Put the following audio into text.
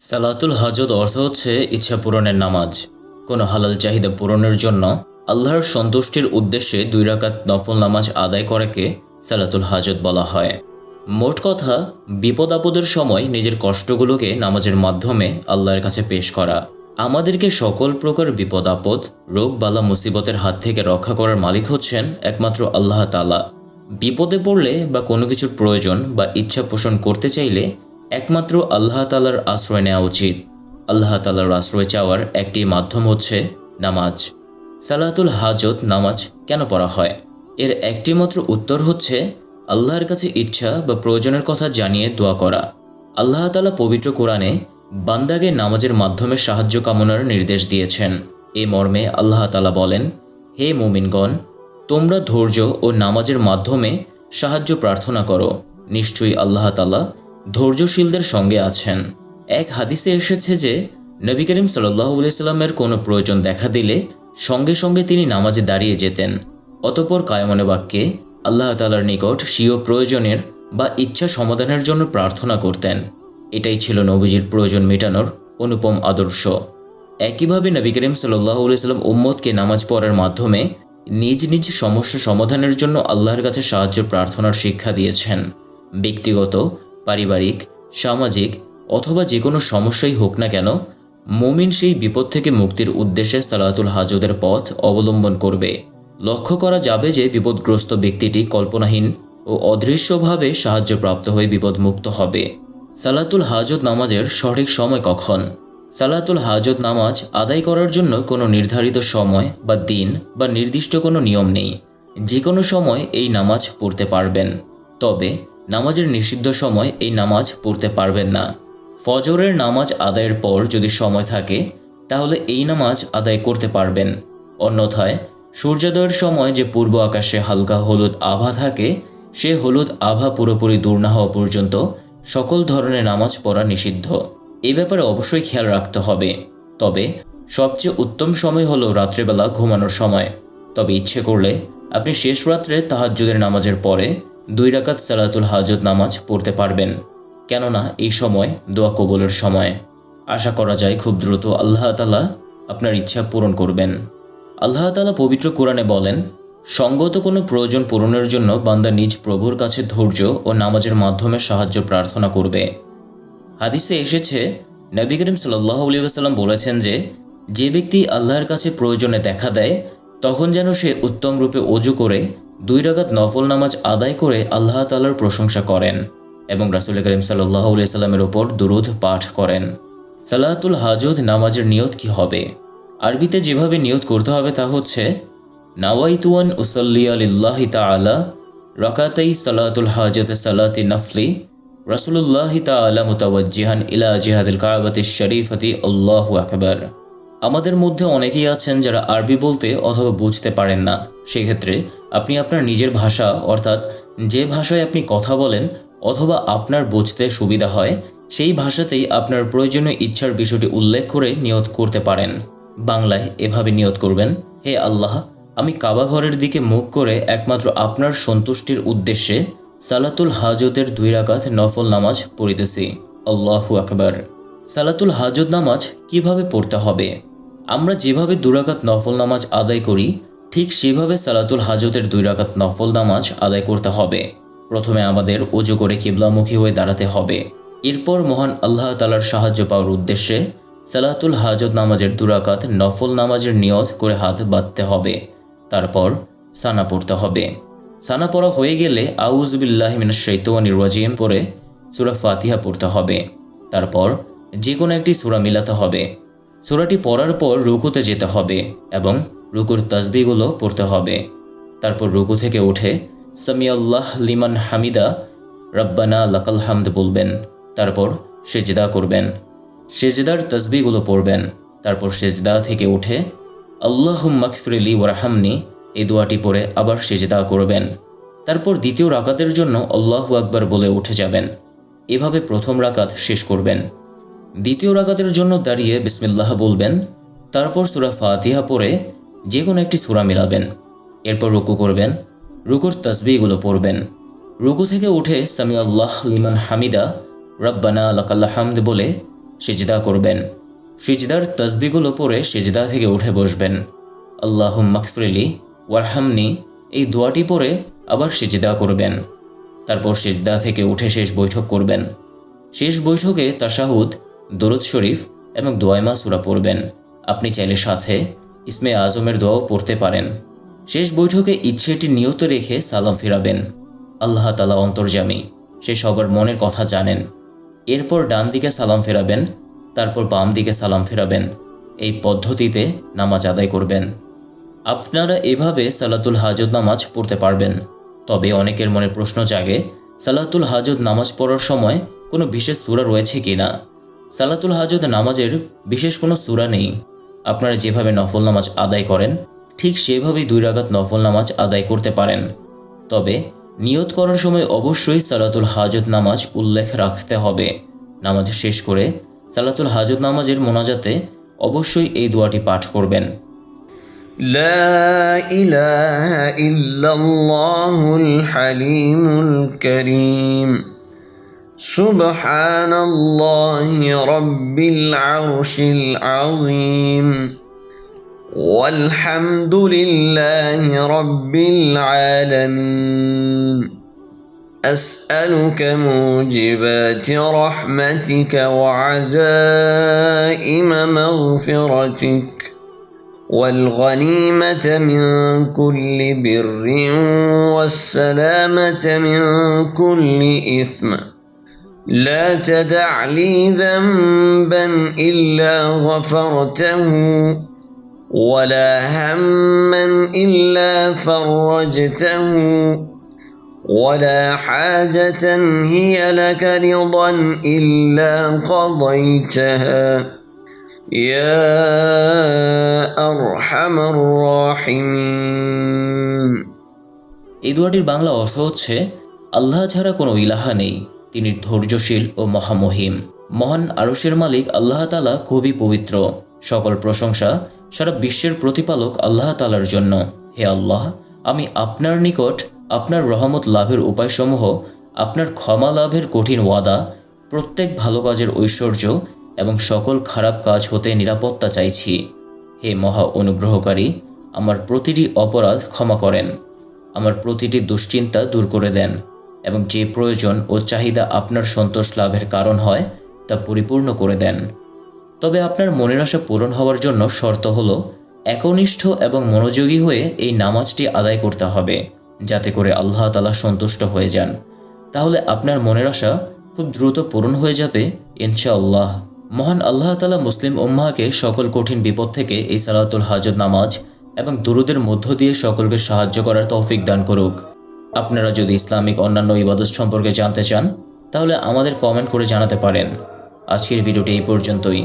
সালাতুল হাজত অর্থ হচ্ছে ইচ্ছা পূরণের নামাজ। কোনো হালাল চাহিদা পূরণের জন্য আল্লাহর সন্তুষ্টির উদ্দেশ্যে দুই রাকাত নফল নামাজ আদায় করাকে সালাতুল হাজত বলা হয়। মোট কথা, বিপদ আপদের সময় নিজের কষ্টগুলোকে নামাজের মাধ্যমে আল্লাহর কাছে পেশ করা। আমাদেরকে সকল প্রকার বিপদ আপদ, রোগ, বালা, মুসিবতের হাত থেকে রক্ষা করার মালিক হচ্ছেন একমাত্র আল্লাহ তালা বিপদে পড়লে বা কোনো কিছুর প্রয়োজন বা ইচ্ছা পোষণ করতে চাইলে একমাত্র আল্লাহ তালার আশ্রয় নেওয়া উচিত। আল্লাহ তালার আশ্রয় চাওয়ার একটি মাধ্যম হচ্ছে নামাজ। সালাতুল হাজত নামাজ কেন পড়া হয়? এর একটি মাত্র উত্তর হচ্ছে আল্লাহর কাছে ইচ্ছা বা প্রয়োজনের কথা জানিয়ে দোয়া করা। আল্লাহ তালা পবিত্র কোরআনে বান্দাকে নামাজের মাধ্যমে সাহায্য কামনার নির্দেশ দিয়েছেন। এ মর্মে আল্লাহ তালা বলেন, হে মোমিনগণ, তোমরা ধৈর্য ও নামাজের মাধ্যমে সাহায্য প্রার্থনা করো। নিশ্চয়ই আল্লাহ তালা ধৈর্যশীলদের সঙ্গে আছেন। এক হাদিসে এসেছে যে, নবী করিম সাল্লামের কোনো প্রয়োজন দেখা দিলে সঙ্গে সঙ্গে তিনি নামাজে দাঁড়িয়ে যেতেন। অতপর কায়মনে বাক্যে আল্লাহ তালার নিকট স্বীয় প্রয়োজনের বা ইচ্ছা সমাধানের জন্য প্রার্থনা করতেন। এটাই ছিল নবীজির প্রয়োজন মেটানোর অনুপম আদর্শ। একইভাবে নবী করিম সাল্লাহ উম্মদকে নামাজ পড়ার মাধ্যমে নিজ নিজ সমস্যা সমাধানের জন্য আল্লাহর কাছে সাহায্য প্রার্থনার শিক্ষা দিয়েছেন। ব্যক্তিগত পারিবারিক, সামাজিক অথবা যে কোনো সমস্যাই হোক না কেন, মুমিন সেই বিপদ থেকে মুক্তির উদ্দেশ্যে সালাতুল হাজদের পথ অবলম্বন করবে। লক্ষ্য করা যাবে যে বিপদগ্রস্ত ব্যক্তিটি কল্পনাহীন ও অদৃশ্যভাবে সাহায্যপ্রাপ্ত হয়ে বিপদমুক্ত হবে। সালাতুল হাজত নামাজের সঠিক সময় কখন? সালাতুল হাজত নামাজ আদায় করার জন্য কোনো নির্ধারিত সময় বা দিন বা নির্দিষ্ট কোনো নিয়ম নেই। যে কোনো সময় এই নামাজ পড়তে পারবেন। তবে নামাজের নিষিদ্ধ সময় এই নামাজ পড়তে পারবেন না। ফজরের নামাজ আদায়ের পর যদি সময় থাকে, তাহলে এই নামাজ আদায় করতে পারবেন। অন্যথায়, সূর্যোদয়ের সময় যে পূর্ব আকাশে হালকা হলুদ আভা থাকে, সে হলুদ আভা পুরোপুরি দূর না হওয়া পর্যন্ত সকল ধরনের নামাজ পড়া নিষিদ্ধ। এ ব্যাপারে অবশ্যই খেয়াল রাখতে হবে। তবে, সবচেয়ে উত্তম সময় হলো রাত্রেবেলা ঘুমানোর সময়। তবে ইচ্ছে করলে আপনি শেষ রাত্রে তাহাজ্জুদের নামাজের পরে দুই রাকাত সালাতুল হাজত নামাজ পড়তে পারবেন। কেননা এই সময় দোয়া কবলের সময়। আশা করা যায় খুব দ্রুত আল্লাহ তালা আপনার ইচ্ছা পূরণ করবেন। আল্লাহ তালা পবিত্র কোরআনে বলেন, সঙ্গত কোনো প্রয়োজন পূরণের জন্য বান্দা নিজ প্রভুর কাছে ধৈর্য ও নামাজের মাধ্যমে সাহায্য প্রার্থনা করবে। হাদিসে এসেছে, নবী করিম সাল্লাহ আলিয়াল্লাম বলেছেন যে যে ব্যক্তি আল্লাহর কাছে প্রয়োজনে দেখা দেয়, তখন যেন সে উত্তম রূপে অজু করে দুই রাগাত নফল নামাজ আদায় করে আল্লাহ তালার প্রশংসা করেন এবং রাসুল করিম সাল্লাহ সাল্লামের ওপর দুরুদ পাঠ করেন। সালাহাতুল হাজুদ নামাজের নিয়ত কি হবে? আরবিতে যেভাবে নিয়ত করতে হবে তা হচ্ছে নাওয়াইতুয়ান উসল্লিয়া লিল্লাহি তাআলা রকাতাই সালাতুল হাজত সালাতি নফলি রসুল্লাহি তাআলা মুতাওয়াজ্জিহান ইলা জিহাদুল কাবাতি শরীফতি আল্লাহু আকবার। আমাদের মধ্যে অনেকেই আছেন যারা আরবি বলতে অথবা বুঝতে পারেন না। সেক্ষেত্রে আপনি আপনার নিজের ভাষা, অর্থাৎ যে ভাষায় আপনি কথা বলেন অথবা আপনার বুঝতে সুবিধা হয়, সেই ভাষাতেই আপনার প্রয়োজনীয় ইচ্ছার বিষয়টি উল্লেখ করে নিয়ত করতে পারেন। বাংলায় এভাবে নিয়ত করবেন, হে আল্লাহ, আমি কাবা ঘরের দিকে মুখ করে একমাত্র আপনার সন্তুষ্টির উদ্দেশ্যে সালাতুল হাজতের দুই রাকাত নফল নামাজ পড়িতেছি। আল্লাহু আকবার। সালাতুল হাজত নামাজ কীভাবে পড়তে হবে? আমরা যেভাবে দুরাকাত নফল নামাজ আদায় করি, ঠিক সেভাবে সালাতুল হাজতের দুই রাকাত নফল নামাজ আদায় করতে হবে। প্রথমে আমাদের অজু করে কিবলামুখী হয়ে দাঁড়াতে হবে। এরপর মহান আল্লাহ তালার সাহায্য পাওয়ার উদ্দেশ্যে সালাতুল হাজত নামাজের দুরাকাত নফল নামাজের নিয়ত করে হাত বাঁধতে হবে। তারপর সানা পড়তে হবে। সানা পড়া হয়ে গেলে আউজবিল্লাহ মিনাশ শৈতানির রাজিম পরে সুরা ফাতিহা পড়তে হবে। তারপর যে কোনো একটি সুরা মিলাতে হবে। সুরাটি পড়ার পর রুকুতে যেতে হবে এবং রুকুর তসবিগুলো পড়তে হবে। তারপর রুকু থেকে উঠে, সামিয়াল্লাহ লিমান হামিদা, রব্বানা লাকাল হামদ বলবেন। তারপর সেজদা করবেন। সেজদার তসবিগুলো পড়বেন। তারপর সেজদা থেকে উঠে আল্লাহ মাকফিরলি ওয়ারহামনি এই দোয়াটি পড়ে আবার সেজদা করবেন। তারপর দ্বিতীয় রাকাতের জন্য আল্লাহু আকবার বলে উঠে যাবেন। এভাবে প্রথম রাকাত শেষ করবেন। দ্বিতীয় রাকাতের জন্য দাঁড়িয়ে বিসমিল্লাহ বলবেন, তারপর সুরা ফাতিহা পরে যে কোনো একটি সুরা মিলাবেন। এরপর রুকু করবেন, রুকুর তসবিগুলো পড়বেন। রুকু থেকে উঠে সামি আল্লাহ লিমান হামিদা, রব্বানা লাকাল্লা হামদ বলে সেজদা করবেন। সিজদার তসবিগুলো পরে সেজদা থেকে উঠে বসবেন। আল্লাহ মাকফরিলি ওয়ারহামনি, এই দোয়াটি পরে আবার সেজদা করবেন। তারপর সেজদা থেকে উঠে শেষ বৈঠক করবেন। শেষ বৈঠকে তাশাহুদ দরুদ শরীফ এবং দোয়াইমা সুরা পড়বেন। আপনি চাইলে সাথে ইসমে আজমের দোয়াও পড়তে পারেন। শেষ বৈঠকে ইচ্ছেটি নিয়ত রেখে সালাম ফিরাবেন। আল্লাহ তালা অন্তর্জামী, সে সবার মনের কথা জানেন। এরপর ডান দিকে সালাম ফেরাবেন, তারপর বাম দিকে সালাম ফেরাবেন। এই পদ্ধতিতে নামাজ আদায় করবেন। আপনারা এভাবে সালাতুল হাজত নামাজ পড়তে পারবেন। তবে অনেকের মনে প্রশ্ন জাগে, সালাতুল হাজত নামাজ পড়ার সময় কোনো বিশেষ সূরা রয়েছে কি না সালাতুল হাজত নামাজের বিশেষ কোনো সূরা নেই আপনারা যেভাবে নফল নামাজ আদায় করেন ঠিক সেভাবেই দুই রাগাত নফল নামাজ আদায় করতে পারেন তবে নিয়ত করার সময় অবশ্যই সালাতুল হাজত নামাজ উল্লেখ রাখতে হবে নামাজ শেষ করে সালাতুল হাজত নামাজের মোনাজাতে অবশ্যই এই দোয়াটি পাঠ করবেন لا إله إلا الله الحليم الكريم سبحان الله رب العرش العظيم والحمد لله رب العالمين. أسألك موجبات رحمتك وعزائم مغفرتك والغنيمة من كل بر والسلامة من كل إثم. لا تدع لي ذنبا إلا غفرته ولا هما إلا فرجته ولا حاجة هي لك رضا إلا قضيتها يا أرحم الراحمين এই দোয়াটির বাংলা অর্থ হচ্ছে আল্লাহ ছাড়া কোনো ইলাহা নেই তিনি ধৈর্যশীল ও মহামহিম। মহান আরশের মালিক আল্লাহ তালা খুবই পবিত্র। সকল প্রশংসা সারা বিশ্বের প্রতিপালক আল্লাহ তালার জন্য। হে আল্লাহ, আমি আপনার নিকট আপনার রহমত লাভের উপায়সমূহ, আপনার ক্ষমা লাভের কঠিন ওয়াদা, প্রত্যেক ভালো কাজের ঐশ্বর্য এবং সকল খারাপ কাজ হতে নিরাপত্তা চাইছি। হে মহা অনুগ্রহকারী, আমার প্রতিটি অপরাধ ক্ষমা করেন। আমার প্রতিটি দুশ্চিন্তা দূর করে দেন। এবং যে প্রয়োজন ও চাহিদা আপনার সন্তোষ লাভের কারণ হয়, তা পরিপূর্ণ করে দেন। তবে আপনার মনের আশা পূরণ হওয়ার জন্য শর্ত হল, একনিষ্ঠ এবং মনোযোগী হয়ে এই নামাজটি আদায় করতে হবে, যাতে করে আল্লাহ তালা সন্তুষ্ট হয়ে যান। তাহলে আপনার মনের আশা খুব দ্রুত পূরণ হয়ে যাবে, ইনশাআল্লাহ। মহান আল্লাহ তালা মুসলিম উম্মাকে সকল কঠিন বিপদ থেকে এই সালাতুল হাজত নামাজ এবং দুরুদের মধ্য দিয়ে সকলকে সাহায্য করার তৌফিক দান করুক। আপনারা যদি ইসলামিক অন্যান্য ইবাদত সম্পর্কে জানতে চান, তাহলে আমাদের কমেন্ট করে জানাতে পারেন। আজকের ভিডিওটি এই পর্যন্তই।